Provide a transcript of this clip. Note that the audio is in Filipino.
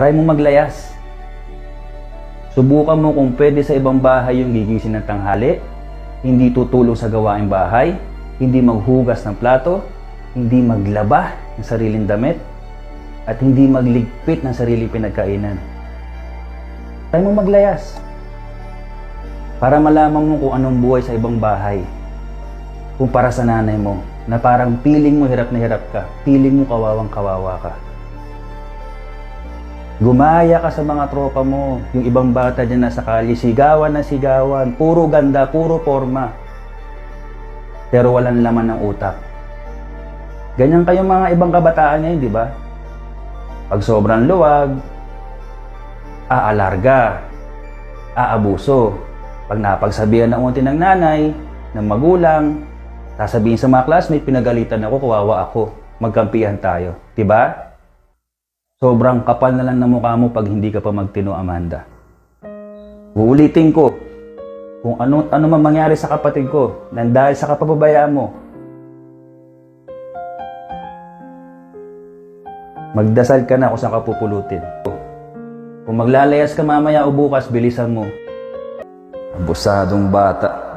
Try mo maglayas. Subukan mo kung pwede sa ibang bahay yung gigising ng tanghali, hindi tutulong sa gawaing bahay, hindi maghugas ng plato, hindi maglaba ng sariling damit, at hindi magligpit ng sariling pinagkainan. Try mo maglayas. Para malaman mo kung anong buhay sa ibang bahay. Kung para sa nanay mo, na parang piling mo hirap na hirap ka, piling mo kawawang kawawa ka. Gumaya ka sa mga tropa mo, yung ibang bata dyan nasa kalye, sigawan na sigawan, puro ganda, puro forma. Pero walang laman ng utak. Ganyan kayo mga ibang kabataan ngayon, di ba? Pag sobrang luwag, aalarga, aabuso. Pag napagsabihan ng unti ng nanay, ng magulang, sasabihin sa mga classmate, pinagalitan ako, kawawa ako. Magkampihan tayo. di ba? Sobrang kapal na lang ng mukha mo pag hindi ka pa magtino, Amanda. Uulitin ko, kung ano, ano man mangyari sa kapatid ko, nang dahil sa kapababayaan mo, magdasal ka na kung saan ka pupulutin. Kung maglalayas ka mamaya o bukas, bilisan mo. Abusadong bata.